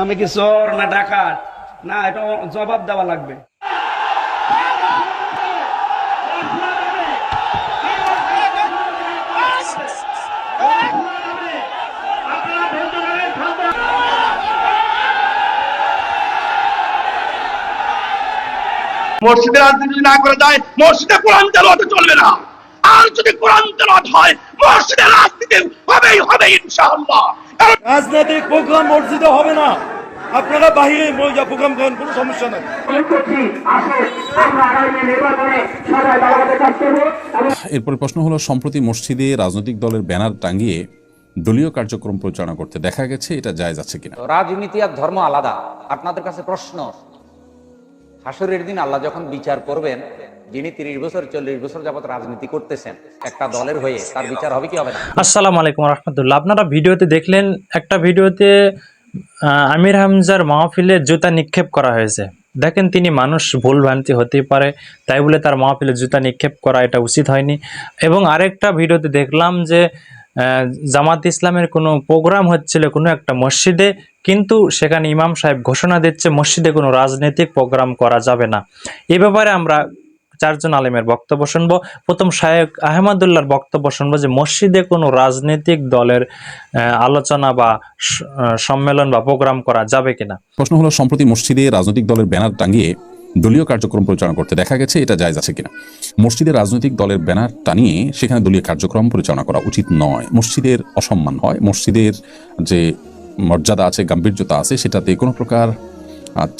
আমি কি চোর না ডাকাত? না, এটা জবাব দেওয়া লাগবে। মসজিদে রাজনীতি না করে যায়, মসজিদে কোরআন তেলাওয়াত চলবে না। আর যদি কোরআন তেলাওয়াত হয়, মসজিদে রাজনীতি হবেই হবে ইনশাআল্লাহ। রাজনৈতিক প্রোগ্রাম মসজিদে হবে না। আপনারা বাহিরে মজা প্রোগ্রাম করেন কোনো সমস্যা নাই। এরপর প্রশ্ন হলো সম্প্রতি মসজিদে রাজনৈতিক দলের ব্যানার টাঙিয়ে দলীয় কার্যক্রম পরিচালনা করতে দেখা গেছে এটা জায়েজ আছে কিনা? রাজনীতি আর ধর্ম আলাদা। আপনাদের কাছে প্রশ্ন হাসরের দিন আল্লাহ যখন বিচার করবেন যিনি তিরিশ বছর, চল্লিশ বছর যাবত রাজনীতি করতেছেন, একটা দলের হয়ে তার বিচার হবে কি হবে না? আসসালামু আলাইকুম রহমতুল্লাহ। আপনারা ভিডিওতে দেখলেন, একটা ভিডিওতে আমির হামজার মাহফিলে জুতা নিক্ষেপ করা হয়েছে। দেখেন তিনি মানুষ ভুল ভ্রান্তি হতেই পারে, তাই বলে তার মাহফিলে জুতা নিক্ষেপ করা এটা উচিত হয়নি। এবং আরেকটা ভিডিওতে দেখলাম যে জামাত ইসলামের কোনো প্রোগ্রাম হচ্ছিল কোনো একটা মসজিদে, কিন্তু সেখানে ইমাম সাহেব ঘোষণা দিচ্ছে, মসজিদে কোনো রাজনৈতিক প্রোগ্রাম করা যাবে না। এ ব্যাপারে আমরা চারজন আলেমের বক্তব্য শুনব। প্রথম শায়েক আহমদুল্লাহর বক্তব্য শুনব যে, মসজিদে কোনো রাজনৈতিক দলের আলোচনা বা সম্মেলন বা প্রোগ্রাম করা যাবে কিনা? প্রশ্ন হলো, সম্প্রতি মসজিদে রাজনৈতিক দলের ব্যানার টাঙিয়ে দলীয় কার্যক্রম পরিচালনা করতে দেখা গেছে, এটা জায়েজ আছে কিনা? মসজিদে রাজনৈতিক দলের ব্যানার টানিয়ে সেখানে দলীয় কার্যক্রম পরিচালনা করা উচিত নয়। মসজিদের অসম্মান হয়। মসজিদের যে মর্যাদা আছে, গাম্ভীর্যতা আছে, সেটাতে কোনো প্রকার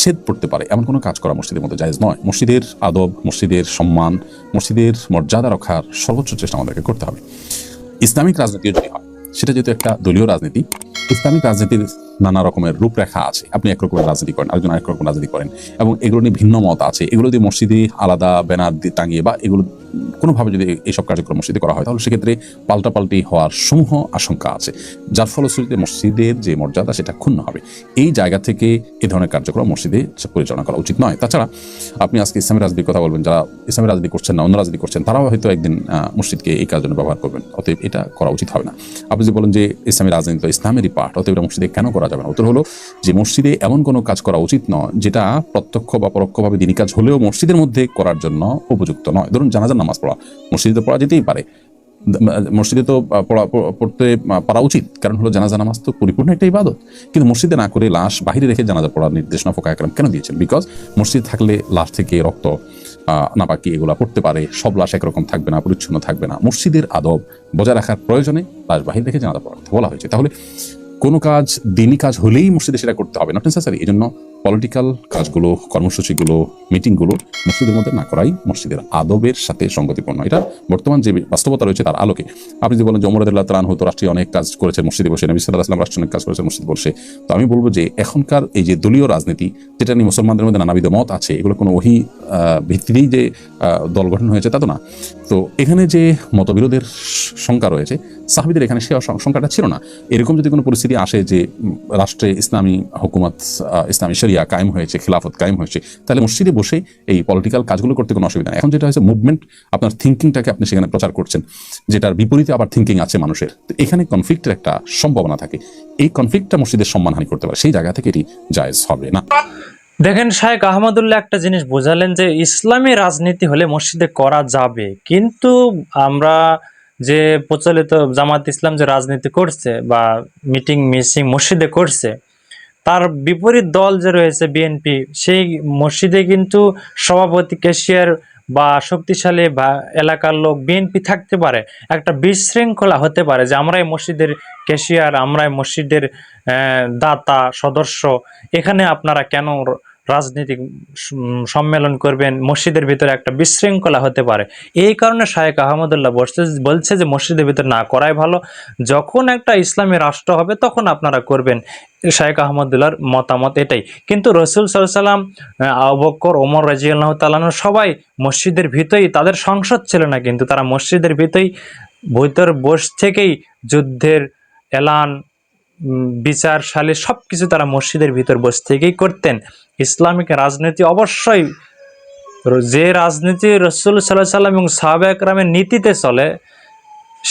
ছেদ পড়তে পারে। এমন কোনো কাজ করা মসজিদের মধ্যে জায়েজ নয়। মসজিদের আদব, মসজিদের সম্মান, মসজিদের মর্যাদা রক্ষার সর্বোচ্চ চেষ্টা আমাদেরকে করতে হবে। ইসলামিক রাজনীতি যদি হয়, সেটা যেহেতু একটা দলীয় রাজনীতি, ইসলামিক রাজনীতির নানা রকমের রূপরেখা আছে। আপনি একরকমের রাজনীতি করেন, আরেকজন আরেক রকম রাজনীতি করেন এবং এগুলো নিয়ে ভিন্ন মত আছে। এগুলো দিয়ে মসজিদে আলাদা ব্যানার দিয়ে টাঙিয়ে বা এগুলো কোনোভাবে যদি এইসব কার্যক্রম মসজিদে করা হয়, তাহলে সেক্ষেত্রে পাল্টাপাল্টি হওয়ার সমূহ আশঙ্কা আছে। যার ফলশ্রুতিতে মসজিদের যে মর্যাদা, সেটা ক্ষুণ্ণ হবে। এই জায়গা থেকে এ ধরনের কার্যক্রম মসজিদে পরিচালনা করা উচিত নয়। তাছাড়া আপনি আজকে ইসলামী রাজনীতির কথা বলবেন, যারা ইসলামী রাজনীতি করছেন না, অন্য রাজনীতি করছেন, তারাও হয়তো একদিন মসজিদকে এই কাজের জন্য ব্যবহার করবেন। অতএব এটা করা উচিত হবে না। আপনি যদি বলেন যে ইসলামী রাজনীতি ইসলামেরই পাঠ, অতএব এটা মসজিদে কেন করা যাবে না? উত্তর হলো যে মসজিদে এমন কোনো কাজ করা উচিত নয়, যেটা প্রত্যক্ষ বা পরোক্ষভাবে দিনী কাজ হলেও মসজিদের মধ্যে করার জন্য উপযুক্ত নয়। ধরুন জানাজার নামাজ পড়া। মসজিদে তো পড়া যেতেই পারে। মসজিদে তো পড়া পড়তে পারা উচিত। কারণ হলো জানাজা, নামাজ তো পরিপূর্ণ একটা ইবাদত। কিন্তু মসজিদে না করে লাশ বাহিরে রেখে জানাজা পড়ার নির্দেশনা ফোকা একরাম কেন দিয়েছেন? বিকজ মসজিদ থাকলে লাশ থেকে রক্ত নাপাকি এগুলা পড়তে পারে। সব লাশ একরকম থাকবে না, পরিচ্ছন্ন থাকবে না। মসজিদের আদব বজায় রাখার প্রয়োজনে লাশ বাহির রেখে জানাজা পড়ার কথা বলা হয়েছে। তাহলে কোনো কাজ দিনই কাজ হলেই মসজিদে সেটা করতে হবে নট নেসেসারি এই জন্য পলিটিক্যাল কাজগুলো, কর্মসূচিগুলো মিটিংগুলো মসজিদের মধ্যে না করাই মসজিদের আদবের সাথে সঙ্গতিপূর্ণ। এটা বর্তমান যে বাস্তবতা রয়েছে তার আলোকে। আপনি যে বলেন যে অমরাদুল্লাহ তালান হতো রাষ্ট্রীয় অনেক কাজ করেছে, মসজিদে বসে, নবী সাল্লাহ আসলাম রাষ্ট্রীয় অনেক কাজ করেছে, মসজিদ বসে। তো আমি বলব যে এখনকার এই যে দলীয় রাজনীতি, যেটা নিয়ে মুসলমানদের মধ্যে নানাবিধ মত আছে, এগুলো কোনো ওহি ভিত্তিতেই যে দল গঠন হয়েছে তা তো না। তো এখানে যে মতবিরোধের সংখ্যা রয়েছে, সাহাবিদের এখানে সে সংখ্যাটা ছিল না। এরকম যদি কোনো পরিস্থিতি আসে যে রাষ্ট্রে ইসলামী হুকুমত ইসলামী শরিয়া কায়েম হয়েছে, খিলাফত কায়েম হয়েছে, তাহলে মসজিদে বসে এই পলিটিক্যাল কাজগুলো করতে কোনো অসুবিধা নেই। এখন যেটা হয়েছে মুভমেন্ট আপনার থিঙ্কিংটাকে আপনি সেখানে প্রচার করছেন, যেটার বিপরীতে আবার থিঙ্কিং আছে মানুষের। তো এখানে কনফ্লিক্টের একটা সম্ভাবনা থাকে। এই কনফ্লিক্টটা মসজিদের সম্মানহানি করতে পারে, সেই জায়গা থেকে এটি জায়েজ হবে না। দেখেন শায়েক আহমদুল্লাহ একটা জিনিস বোঝালেন যে, ইসলামী রাজনীতি হলে মসজিদে করা যাবে। কিন্তু আমরা যে প্রচলিত জামাত ইসলাম যে রাজনীতি করছে বা মিটিং মিসিং মসজিদে করছে তার বিপরীত দল যে রয়েছে বিএনপি সেই মসজিদে কিন্তু সভাপতি ক্যাশিয়ার বা শক্তিশালী বা এলাকার লোক বিএনপি থাকতে পারে। একটা বিশৃঙ্খলা হতে পারে যে আমরাই মসজিদের ক্যাশিয়ার, আমরাই মসজিদের দাতা, সদস্য, এখানে আপনারা কেন রাজনৈতিক সম্মেলন করবেন, মসজিদের ভিতরে একটা বিশৃঙ্খলা হতে পারে। এই কারণে শায়েক আহমদুল্লাহ বলছে বলছে যে মসজিদের ভিতরে না করাই ভালো। যখন একটা ইসলামী রাষ্ট্র হবে, তখন আপনারা করবেন। শায়েক আহমদুল্লাহর মতামত এটাই। কিন্তু রসুল সাল্লাম আবক্কর ওমর রাজিয়াল্লাহ তালানো সবাই মসজিদের ভিতরেই তাদের সংসদ ছিল না, কিন্তু তারা মসজিদের ভিতরেই ভিতর বস থেকেই যুদ্ধের এলান বিচার সালে সব কিছু তারা মসজিদের ভিতর বসে থেকেই করতেন। ইসলামিক রাজনীতি অবশ্যই যে রাজনীতি রসুল সাল্লাহ সাল্লাম এবং সাহাবা একরামের নীতিতে চলে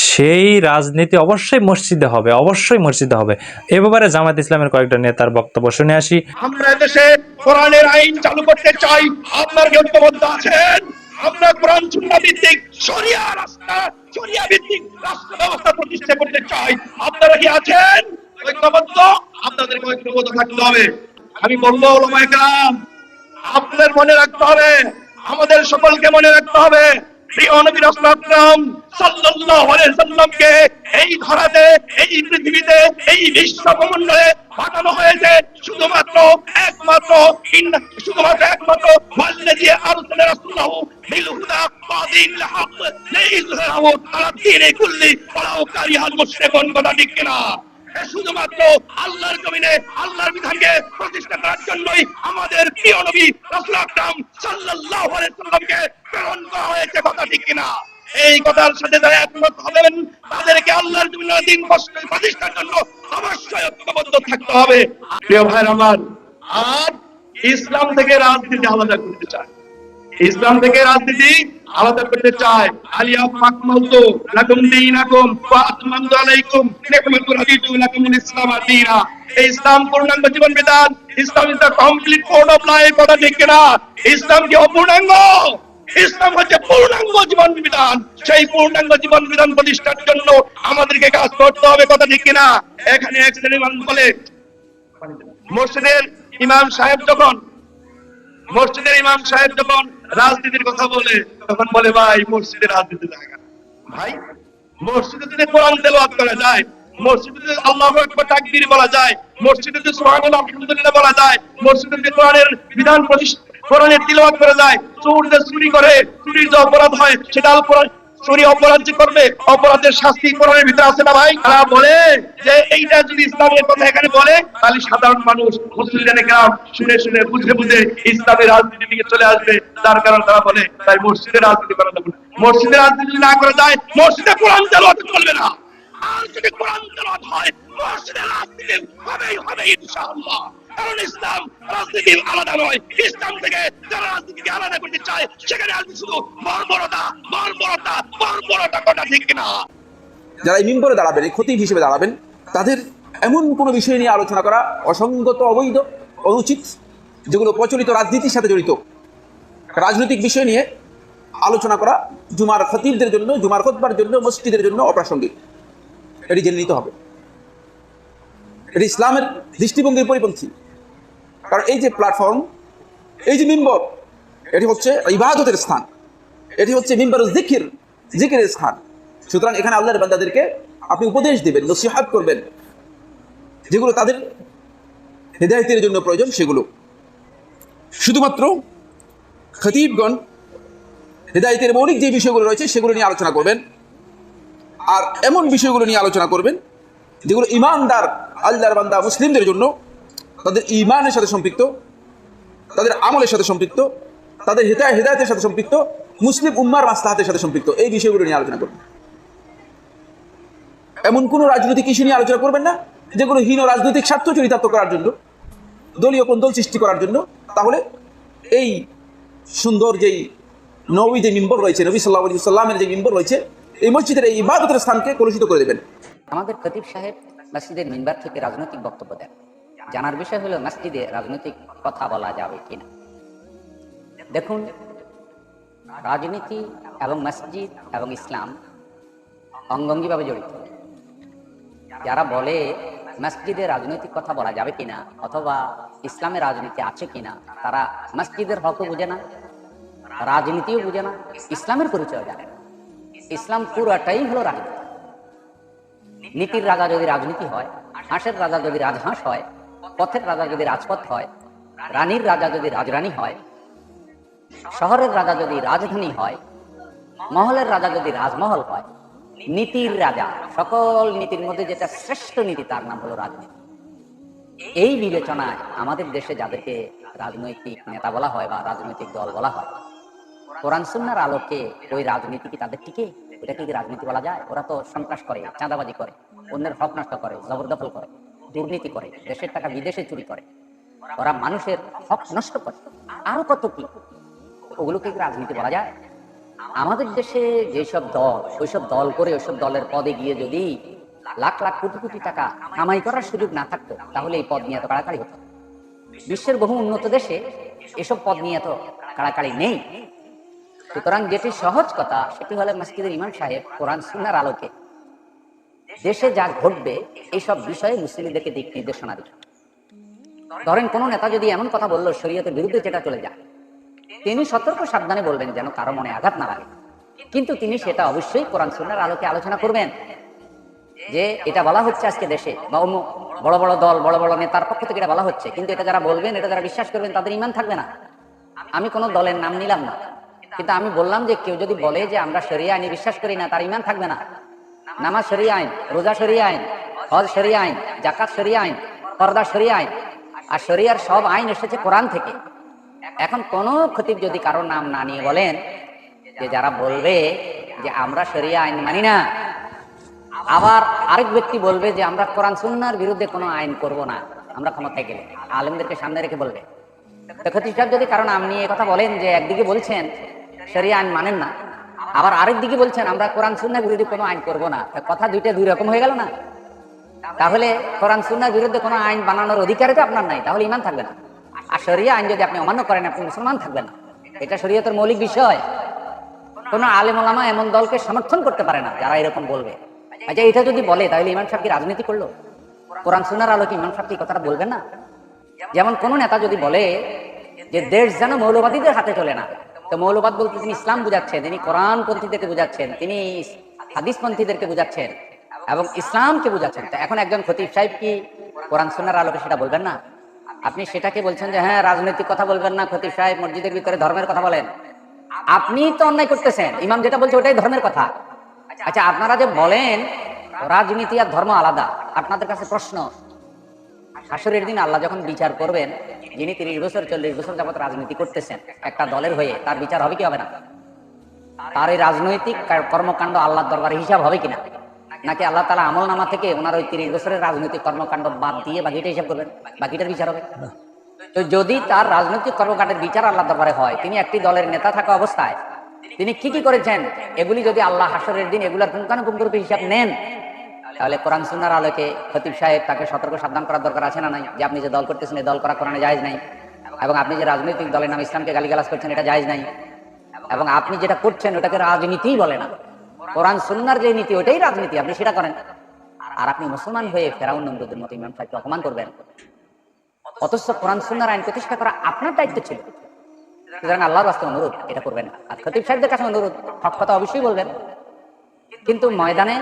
সেই রাজনীতি অবশ্যই মসজিদে হবে অবশ্যই মসজিদে হবে। এ ব্যাপারে জামাত ইসলামের কয়েকটা নেতার বক্তব্য শুনে আসি। আমরা দেশে কোরআনের আইন চালু করতে চাই আপনার ঐক্যবদ্ধ আছেন? আমরা কোরআন সুন্নাহ ভিত্তিক শরিয়া রাস্তা শরিয়া ভিত্তিক রাষ্ট্র ব্যবস্থা প্রতিষ্ঠা করতে চাই। আপনারা কি আছেন? আমাদের সকলকে মনে রাখতে হবে এই ধরাতে এই পৃথিবীতে, এই বিশ্ব পাঠানো হয়েছে শুধুমাত্র, একমাত্র শুধুমাত্র একমাত্র ওয়াল্লাযী আরসালা রাসূলাহু বিল হুদা ওয়া দীনিল হক লিইয়ুযহিরাহু আলা দীনি কুল্লি, ওয়ালাউ কারিহাল মুশরিকুন কথা শুধুমাত্র আল্লাহর জমিনে, আল্লাহর বিধানকে প্রতিষ্ঠা করার জন্যই আমাদের প্রিয় নবী রাসূল আকরাম সাল্লাল্লাহু আলাইহি সাল্লামকে প্রেরণ করা হয়েছে, কথা ঠিক কিনা? এই কথার সাথে যারা একমত হবেন, তাদেরকে আল্লাহর জমিনে দিন প্রতিষ্ঠার জন্য অবশ্যই ঐক্যবদ্ধ থাকতে হবে। প্রিয় ভাইয়ের আমার, আর ইসলাম থেকে রাজনীতি আলাদা করতে চায়। ইসলাম থেকে রাজনীতি আলাদা করতে চায়। আলিয়া মাকমালতু লাকুম দীনাকুম আতমামতু আলাইকুম। নি'মাতু রাদিতু লাকুমুল ইসলাম দীনা। এই ইসলাম পূর্ণাঙ্গ জীবন বিধান। Islam is the complete code of life কথা ঠিক কিনা? ইসলাম কি অপূর্ণাঙ্গ? ইসলাম হচ্ছে পূর্ণাঙ্গ জীবন বিধান। সেই পূর্ণাঙ্গ জীবন বিধান প্রতিষ্ঠার জন্য আমাদেরকে কাজ করতে হবে, কথা ঠিক কিনা? এখানে এক শ্রেণির মানুষ বলে, মসজিদের ইমাম সাহেব যখন, মসজিদের ইমাম সাহেব যখন রাজনীতির কথা বলে তখন বলে ভাই মসজিদে রাজনীতি জায়গা ভাই? মসজিদে যদি কোরআন তেলাওয়াত করা যায় মসজিদে যদি আল্লাহু আকবার তাকবীর বলা যায় মসজিদে যদি সুবহানাল্লাহ আলহামদুলিল্লাহ বলা যায় মসজিদে যদি কোরআনের বিধান প্রতিষ্ঠা কোরআনের তিলাওয়াত করা যায় চোর যে চুরি করে চুরির যে অপরাধ হয় সেটা চুরি অপরাধ করবে, অপরাধের শাস্তি কোরআনের ভিতরে আছে না ভাই? তারা বলে যে এইটা যদি ইসলামের কথা এখানে বলে, তাহলে সাধারণ মানুষ, মুসলিমদের গ্রাম শুনে শুনে, বুঝে বুঝে ইসলামের রাজনীতি দিকে চলে আসবে। তার কারণ তারা বলে, তাই মসজিদের রাজনীতি করা যাবে না। মসজিদে রাজনীতি না করা যায়, মসজিদে কোরআন তেলাওয়াত চলবে না। আর যদি কোরআন তেলাওয়াত হয় মসজিদে রাজনীতি হবেই হবে, ইনশাআল্লাহ। কারণ ইসলাম রাজনীতি আলাদা নয়। ইসলাম থেকে যারা রাজনীতিকে আলাদা করতে চায়, সেখানে আসবে শুধু বর্বরতা বর্বরতা বর্বরতা কথা ঠিক কিনা? যারা দাঁড়াবেন, এই খতিব হিসেবে দাঁড়াবেন, তাদের এমন কোনো বিষয় নিয়ে আলোচনা করা অসঙ্গত, অবৈধ, অনুচিত, যেগুলো প্রচলিত রাজনীতির সাথে জড়িত। রাজনৈতিক বিষয় নিয়ে আলোচনা করা জুমার খতিবদের জন্য, জুমার খতবার জন্য, মসজিদের জন্য অপ্রাসঙ্গিক। এটি জেনে নিতে হবে। এটি ইসলামের দৃষ্টিভঙ্গির পরিপন্থী। কারণ এই যে প্ল্যাটফর্ম এই যে মিম্বর এটি হচ্ছে ইবাদতের স্থান। এটি হচ্ছে মিম্বর জিকির জিকিরের স্থান। সুতরাং এখানে আল্লাহর বান্দাদেরকে আপনি উপদেশ দেবেন, নসিহাত করবেন। যেগুলো তাদের হেদায়তের জন্য প্রয়োজন, সেগুলো। শুধুমাত্র খতিবগণ, হেদায়তের মৌলিক যে বিষয়গুলো রয়েছে, সেগুলো নিয়ে আলোচনা করবেন। আর এমন বিষয়গুলো নিয়ে আলোচনা করবেন, যেগুলো ইমানদার, আল্লাহর বান্দা মুসলিমদের জন্য তাদের ইমানের সাথে সম্পৃক্ত, তাদের আমলের সাথে সম্পৃক্ত, তাদের হেদায় হেদায়তের সাথে সম্পৃক্ত, মুসলিম উম্মার মাসলাহাতের সাথে সম্পৃক্ত। এই বিষয়গুলো নিয়ে আলোচনা করবেন। এমন কোনো রাজনৈতিক ইস্যু নিয়ে আলোচনা করবেন না যেগুলো হীন রাজনৈতিক স্বার্থ চরিতার্থ করার জন্য, দলীয় কোন্দল সৃষ্টি করার জন্য। তাহলে এই সুন্দর যেই নবী যে মিম্বর রয়েছে, নবী সাল্লাহ সাল্লামের যে মিম্বর রয়েছে এই মসজিদের এই ইবাদতের স্থানকে কলুষিত করে দেবেন। আমাদের খতিব সাহেব মসজিদের মিম্বার থেকে রাজনৈতিক বক্তব্য দেন। জানার বিষয় হলো, মসজিদে রাজনৈতিক কথা বলা যাবে কিনা? দেখুন, রাজনীতি এবং মসজিদ এবং ইসলাম অঙ্গঙ্গিভাবে জড়িত। যারা বলে মসজিদে রাজনৈতিক কথা বলা যাবে কিনা অথবা ইসলামে রাজনীতি আছে কিনা, তারা মসজিদের হকও বুঝে না, রাজনীতিও বুঝে না, ইসলামের পরিচয় জানে না। ইসলাম পুরাটাই হলো রাজনীতি। নীতির রাজা যদি রাজনীতি হয়, হাঁসের রাজা যদি রাজহাঁস হয়, পথের রাজা যদি রাজপথ হয়, রানীর রাজা যদি রাজরানী হয়, শহরের রাজা যদি রাজধানী হয়, মহলের রাজা যদি রাজমহল হয়, নীতির রাজা, সকল নীতির মধ্যে যেটা শ্রেষ্ঠ নীতি তার নাম হলো রাজনীতি। এই বিবেচনায় আমাদের দেশে যাদেরকে রাজনৈতিক নেতা বলা হয় বা রাজনৈতিক দল বলা হয় কোরআন সুন্নার আলোকে ওই রাজনীতি কি তাদের টিকে? এটাকে কি রাজনীতি বলা যায়? ওরা তো সন্ত্রাস করে, চাঁদাবাজি করে, অন্যের হক নষ্ট করে, জবরদখল করে, দুর্নীতি করে, দেশের টাকা বিদেশে চুরি করে। ওরা মানুষের হক নষ্ট করে। আরও কত কি? ওগুলোকে রাজনীতি বলা যায়? আমাদের দেশে যেসব দল, ওইসব দল করে ওইসব দলের পদে গিয়ে যদি লাখ লাখ কোটি কোটি টাকা কামাই করার সুযোগ না থাকতো, তাহলে এই পদ নিয়ে এত কাড়াকাড়ি হতো। বিশ্বের বহু উন্নত দেশে এসব পদ নিয়ে এত কাড়াকাড়ি নেই। সুতরাং যেটি সহজ কথা, সেটি হলো মসজিদের ইমাম সাহেব কোরআন, সুন্নার আলোকে। দেশে যা ঘটবে, এইসব বিষয়ে মুসলিমদেরকে দিক নির্দেশনা দিবে ধরেন, কোন নেতা যদি এমন কথা বলল, শরীয়তের বিরুদ্ধে যেটা চলে যায় তিনি সতর্ক সাবধানে বলবেন যেন কারও মনে আঘাত না লাগে। কিন্তু তিনি সেটা অবশ্যই কোরআন, সুন্নার আলোকে আলোচনা করবেন। যে এটা বলা হচ্ছে আজকে দেশে, বা অন্য বড় বড় দল, বড় বড় নেতার পক্ষ থেকে এটা বলা হচ্ছে। কিন্তু এটা যারা বলবেন, এটা যারা বিশ্বাস করবেন, তাদের ইমান থাকবে না। আমি কোনো দলের নাম নিলাম না। কিন্তু আমি বললাম যে কেউ যদি বলে যে আমরা শরিয়া আইনে বিশ্বাস করি না, তার ইমান থাকবে না। নামাজ শরিয়া আইন, রোজা শরিয়া আইন, হজ শরিয়া আইন জাকাত শরিয়া আইন, পর্দা শরিয়া আইন, আর শরিয়ার সব আইন এসেছে কোরআন থেকে। এখন কোন খতিব যদি কারোর নাম না নিয়ে বলেন যে যারা বলবে যে আমরা শরিয়া আইন মানি না, আবার আরেক ব্যক্তি বলবে যে আমরা কোরআন সুন্নার বিরুদ্ধে কোনো আইন করব না, আমরা ক্ষমতায় গেলে। আলেমদেরকে সামনে রেখে বলবে। তো খতিব সাহেব যদি কারণ আপনি কথা বলেন যে একদিকে বলছেন শরিয়া আইন মানেন না। আবার আরেক দিকে বলছেন, আমরা কোরআন, সুন্নার বিরুদ্ধে কোনো আইন করব না। কথা দুইটা দুই রকম হয়ে গেল না? তাহলে কোরআন, সুন্নার বিরুদ্ধে কোনো আইন বানানোর অধিকারই তো আপনার নাই, তাহলে ইমান থাকবে না। আর শরিয়া আইন যদি আপনি অমান্য করেন, আপনি মুসলমান থাকবেন না। এটা শরীয়তের মৌলিক বিষয়। কোন আলেম ওলামা এমন দলকে সমর্থন করতে পারে না, যারা এরকম বলবে। আচ্ছা এটা যদি বলে, তাহলে ইমান সাহেব কি রাজনীতি করল? কোরআন সুনার আলোকে ইমান সাহেব কি কথাটা বলবেন না? যেমন কোন নেতা যদি বলে যে দেশ যেন মৌলবাদীদের হাতে চলে না তো মৌলবাদ বলতে তিনি ইসলাম বুঝাচ্ছেন, তিনি কোরআন পন্থীদেরকে বুঝাচ্ছেন, তিনি হাদিস পন্থীদেরকে বুঝাচ্ছেন এবং ইসলামকে বুঝাচ্ছেন। তো এখন একজন খতিব সাহেব কি কোরআন সুনার আলোকে সেটা বলবেন না? আপনি সেটাকে বলছেন যে হ্যাঁ রাজনৈতিক কথা বলবেন না, খতিব সাহেব মসজিদের ভিতরে ধর্মের কথা বলেন। আপনি তো অন্যায় করতেছেন, ইমাম যেটা বলছে ওটাই ধর্মের কথা। আচ্ছা আপনারা যে বলেন, রাজনীতি আর ধর্ম আলাদা, আপনাদের কাছে প্রশ্ন, হাসরের দিন আল্লাহ যখন বিচার করবেন যিনি তিরিশ বছর, চল্লিশ বছর যাবত রাজনীতি করতেছেন, একটা দলের হয়ে তার বিচার হবে কি হবে না? তার এই রাজনৈতিক কর্মকাণ্ড আল্লাহর দরবারে হিসাব হবে কিনা? নাকি আল্লাহ তালা আমল নামা থেকে ওনার ওই তিরিশ বছরের রাজনৈতিক কর্মকাণ্ড বাদ দিয়ে বাকিটা হিসাব করবেন? বাকিটার বিচার হবে? তো যদি তার রাজনৈতিক কর্মকাণ্ডের বিচার আল্লাহ দরবারে হয়, তিনি একটি দলের নেতা থাকা অবস্থায়, তিনি কি কি করেছেন? এগুলি যদি আল্লাহ হাসরের দিন এগুলার পুঙ্খানুপুঙ্খ রূপে হিসাব নেন তাহলে কোরআন সুন্নার আলোকে খতিব সাহেব তাকে সতর্ক সাবধান করার দরকার আছে না নাই? যে আপনি যে দল করতেছেন, এই দল করা কোরআনে জায়েজ নাই। এবং আপনি যে রাজনৈতিক দলের নাম ইসলামকে গালিগালাজ করছেন, এটা জায়েজ নাই। এবং আপনি যেটা করছেন, ওটাকে রাজনীতিই বলে না। কোরআন সুন্নার যে নীতি, ওটাই রাজনীতি, আপনি সেটা করেন। আর আপনি মুসলমান হয়ে ফেরাউন নমরুদের মতো ইমাম সাহেবকে অপমান করবেন। অথচ কোরআন সুন্নার আইন প্রতিষ্ঠা করা আপনার দায়িত্ব ছিল। সুতরাং আল্লাহর রাস্তায় অনুরোধ, এটা করবেন। আর খতিব সাহেবদের কাছে অনুরোধ, হক কথা অবশ্যই বলবেন। কিন্তু ময়দানে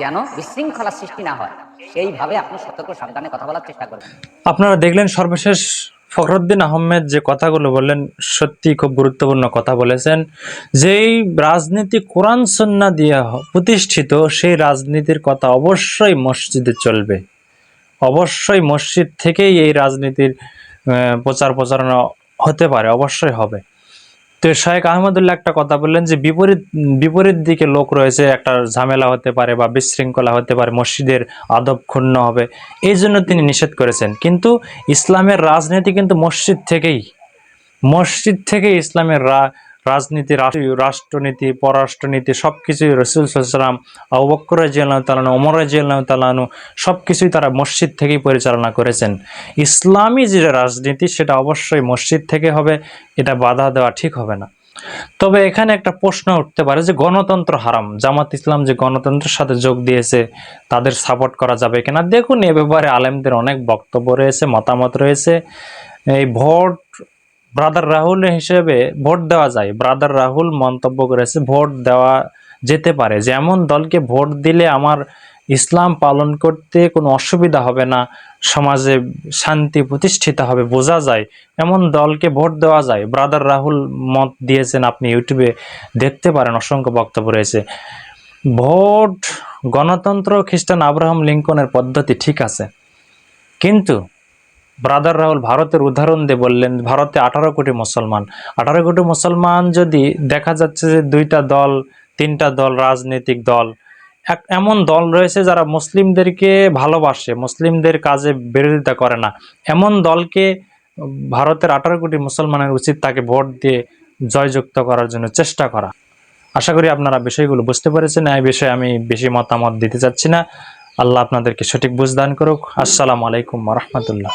যেন বিশৃঙ্খলা সৃষ্টি না হয়। সেইভাবে আপনি সতর্ক, সাবধানে কথা বলার চেষ্টা করবেন। আপনারা দেখলেন সর্বশেষ ফখরুদ্দিন আহমেদ যে কথাগুলো বললেন সত্যি খুব গুরুত্বপূর্ণ কথা বলেছেন। যেই রাজনীতি কোরআন সন্না দিয়ে প্রতিষ্ঠিত, সেই রাজনীতির কথা অবশ্যই মসজিদে চলবে। অবশ্যই মসজিদ থেকেই এই রাজনীতির প্রচার প্রচারণা হতে পারে, অবশ্যই হবে। তো শাহেক আহমদুল্লাহ একটা কথা বললেন যে বিপরীত বিপরীত দিকে লোক রয়েছে, একটা ঝামেলা হতে পারে বা বিশৃঙ্খলা হতে পারে, মসজিদের আদব ক্ষুণ্ণ হবে, এই জন্য তিনি নিষেধ করেছেন। কিন্তু ইসলামের রাজনীতি কিন্তু মসজিদ থেকেই, মসজিদ থেকে ইসলামের রা- রাজনীতি, রাষ্ট্র- রাষ্ট্রনীতি, পররাষ্ট্রনীতি সব কিছুই রসুল সাল্লাম আবু বকর রাজিয়াল্লাহ তালানু ওমর রাজিয়াল্লাহ তালানু সব কিছুই তারা মসজিদ থেকেই পরিচালনা করেছেন। ইসলামী যে রাজনীতি, সেটা অবশ্যই মসজিদ থেকে হবে, এটা বাধা দেওয়া ঠিক হবে না। তবে এখানে একটা প্রশ্ন উঠতে পারে যে গণতন্ত্র হারাম, জামাত ইসলাম যে গণতন্ত্রের সাথে যোগ দিয়েছে, তাদের সাপোর্ট করা যাবে কিনা? দেখুন, এ ব্যাপারে আলেমদের অনেক বক্তব্য রয়েছে, মতামত রয়েছে। এই ভোট ব্রাদার রাহুল হিসেবে ভোট দেওয়া যায়। ব্রাদার রাহুল মন্তব্য করেছে, ভোট দেওয়া যেতে পারে। যে এমন দলকে ভোট দিলে আমার ইসলাম পালন করতে কোনো অসুবিধা হবে না, সমাজে শান্তি প্রতিষ্ঠিত হবে, বোঝা যায়। এমন দলকে ভোট দেওয়া যায়। ব্রাদার রাহুল মত দিয়েছেন, আপনি ইউটিউবে দেখতে পারেন, অসংখ্য বক্তব্য রয়েছে। ভোট গণতন্ত্র খ্রিস্টান আব্রাহাম লিঙ্কনের পদ্ধতি ঠিক আছে। কিন্তু ব্রাদার রাহুল ভারতের উদাহরণ দিয়ে বললেন, ভারতে আঠারো কোটি মুসলমান। আঠারো কোটি মুসলমান যদি দেখা যাচ্ছে যে দুইটা দল, তিনটা দল, রাজনৈতিক দল, এক এমন দল রয়েছে যারা মুসলিমদেরকে ভালোবাসে, মুসলিমদের কাজে বিরোধিতা করে না। এমন দলকে ভারতের আঠারো কোটি মুসলমানের উচিত তাকে ভোট দিয়ে জয়যুক্ত করার জন্য চেষ্টা করা। আশা করি আপনারা বিষয়গুলো বুঝতে পেরেছেন। এই বিষয়ে আমি বেশি মতামত দিতে চাচ্ছি না। আল্লাহ আপনাদেরকে সঠিক বুঝদান করুক। আসসালামু আলাইকুম রহমতুল্লাহ।